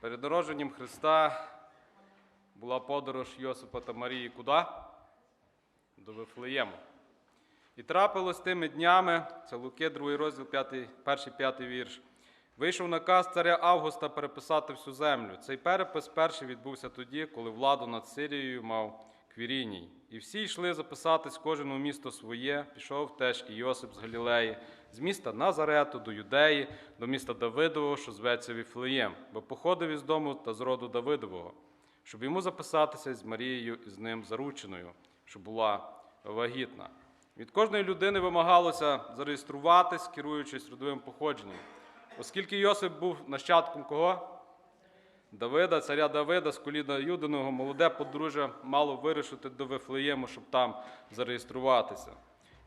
Перед народженням Христа була подорож Йосипа та Марії куди? До Вифлеєму. І трапилось тими днями, це Луки, 2 розділ, 5, перший, п'ятий вірш. Вийшов наказ царя Августа переписати всю землю. Цей перепис перший відбувся тоді, коли владу над Сирією мав Квіріній. І всі йшли записатись кожен у місто своє. Пішов теж і Йосип з Галілеї, з міста Назарету до Юдеї, до міста Давидового, що зветься Віфлеєм, бо походив із дому та з роду Давидового, щоб йому записатися з Марією і з ним зарученою, що була вагітна. Від кожної людини вимагалося зареєструватись, керуючись родовим походженням. Оскільки Йосип був нащадком кого? Давида, царя Давида з коліна Юдиного, молоде подружжя мало вирішити до Вифлеєму, щоб там зареєструватися.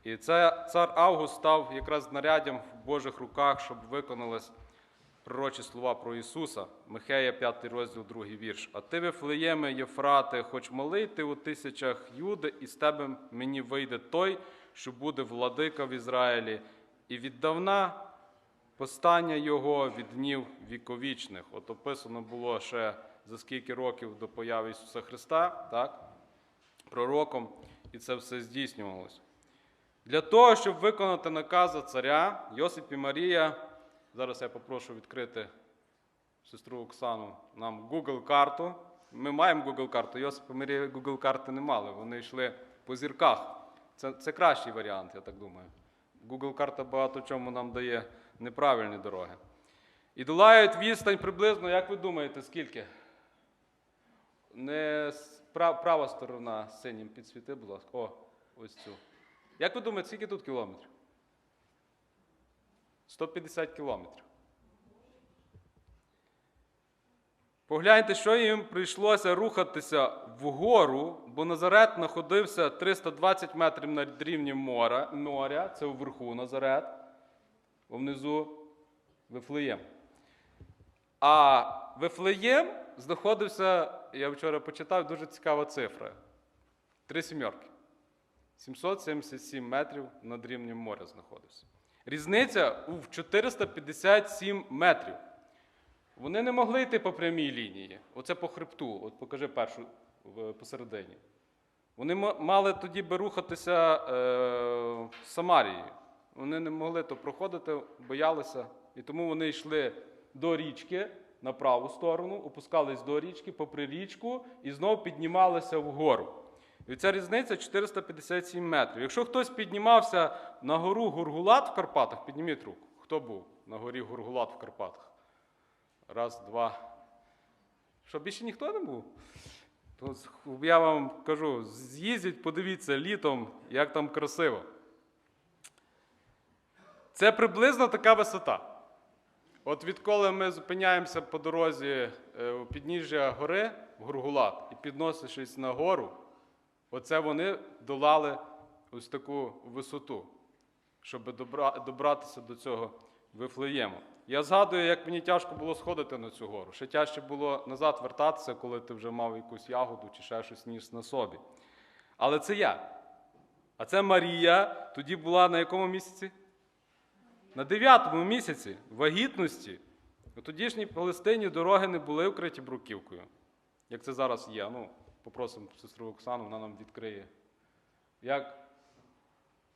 І це цар Август став якраз знаряддям в Божих руках, щоб виконались пророчі слова про Ісуса. Михея, 5 розділ, 2 вірш. А ти, Вифлеєме, Єфрате, хоч малий ти у тисячах Юди, і з тебе мені вийде той, що буде владика в Ізраїлі, і віддавна постання його від днів віковічних. От описано було ще за скільки років до появи Ісуса Христа, так? пророком, і це все здійснювалося. Для того, щоб виконати накази царя, Йосип і Марія, зараз я попрошу відкрити сестру Оксану нам Google карту. Ми маємо Google карту, Йосип і Марія Google карти не мали. Вони йшли по зірках. Це, це кращий варіант, я так думаю. Google карта багато чому нам дає неправильні дороги. І долають відстань приблизно, як ви думаєте, скільки? Не права сторона синім підсвіти, будь ласка. О, ось цю. Як ви думаєте, скільки тут кілометрів? 150 кілометрів. Погляньте, що їм прийшлося рухатися вгору, бо Назарет знаходився 320 метрів над рівнем моря, це вверху Назарет, внизу Вифлеєм. А Вифлеєм знаходився, я вчора почитав, дуже цікава цифра. Три сімерки. 777 метрів над рівнем моря знаходився. Різниця у 457 метрів. Вони не могли йти по прямій лінії. Оце по хребту. От покажи першу посередині. Вони мали тоді би рухатися е, Самарією. Вони не могли то проходити, боялися. І тому вони йшли до річки на праву сторону, опускались до річки, попри річку і знову піднімалися вгору. І ця різниця 457 метрів. Якщо хтось піднімався на гору Гургулат в Карпатах, підніміть руку. Хто був на горі Гургулат в Карпатах? Раз, два. Що більше ніхто не був? То я вам кажу, з'їздіть, подивіться літом, як там красиво. Це приблизно така висота. От відколи ми зупиняємося по дорозі е, у підніжжя гори в Гургулат і підносячись на гору, оце вони долали ось таку висоту, щоб добратися до цього Вифлеєму. Я згадую, як мені тяжко було сходити на цю гору. Ще тяжче було назад вертатися, коли ти вже мав якусь ягоду чи ще щось ніс на собі. Але це я. А це Марія тоді була на якому місяці? На дев'ятому місяці вагітності у тодішній Палестині дороги не були вкриті бруківкою, як це зараз є. Ну, попросимо сестру Оксану, вона нам відкриє. Як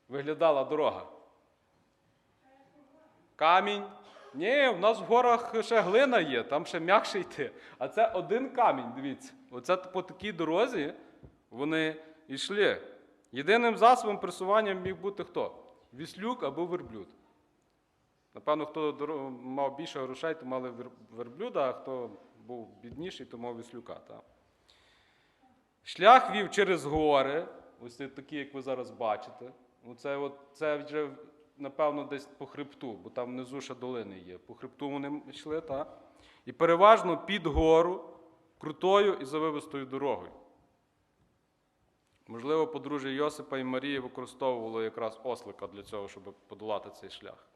виглядала дорога? Камінь. Ні, в нас в горах ще глина є, там ще м'якше йти. А це один камінь, дивіться. Оце по такій дорозі вони йшли. Єдиним засобом пересування міг бути хто? Віслюк або верблюд. Напевно, хто мав більше грошей, то мали верблюда, а хто був бідніший, то мав віслюка. Та. Шлях вів через гори, ось такі, як ви зараз бачите. Оце, от, це вже, напевно, десь по хребту, бо там внизу ще долини є. По хребту вони йшли, так? І переважно під гору, крутою і завивистою дорогою. Можливо, подружжя Йосипа і Марії використовувало якраз ослика для цього, щоб подолати цей шлях.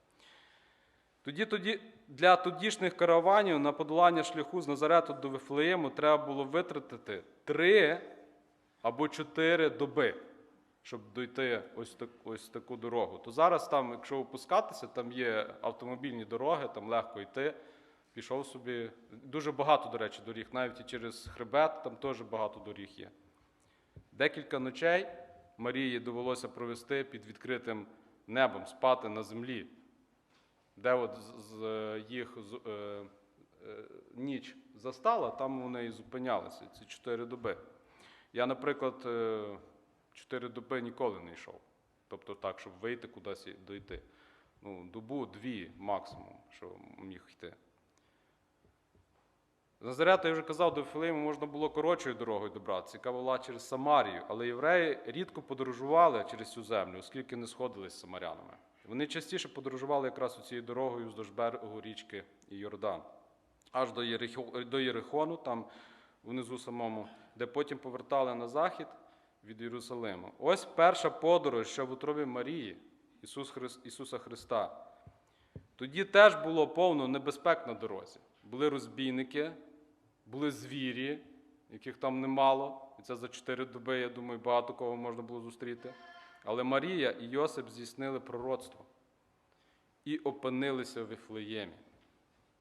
Тоді, тоді для тодішніх караванів на подолання шляху з Назарету до Вифлеєму треба було витратити три або чотири доби, щоб дойти ось, так, ось таку дорогу. То зараз там, якщо опускатися, там є автомобільні дороги, там легко йти. Пішов собі. Дуже багато, до речі, доріг, навіть і через хребет, там теж багато доріг є. Декілька ночей Марії довелося провести під відкритим небом, спати на землі, де от з- їх е, е, ніч застала, там вони і зупинялися ці чотири доби. Я, наприклад, е, чотири доби ніколи не йшов. Тобто так, щоб вийти кудись і дойти. Ну, добу, дві максимум, що міг йти. З Назарета, я вже казав, до Філиму можна було коротшою дорогою добратися, яка була через Самарію. Але євреї рідко подорожували через цю землю, оскільки не сходились з самарянами. Вони частіше подорожували якраз цією дорогою вздовж берегу річки Йордан, аж до, до Єрихону, там внизу самому, де потім повертали на захід від Єрусалиму. Ось перша подорож, що в утробі Марії, Ісус Хрис- Ісуса Христа. Тоді теж було повно небезпек на дорозі. Були розбійники, були звірі, яких там немало. І це за чотири доби, я думаю, багато кого можна було зустріти. Але Марія і Йосип здійснили пророцтво і опинилися в Вифлеємі.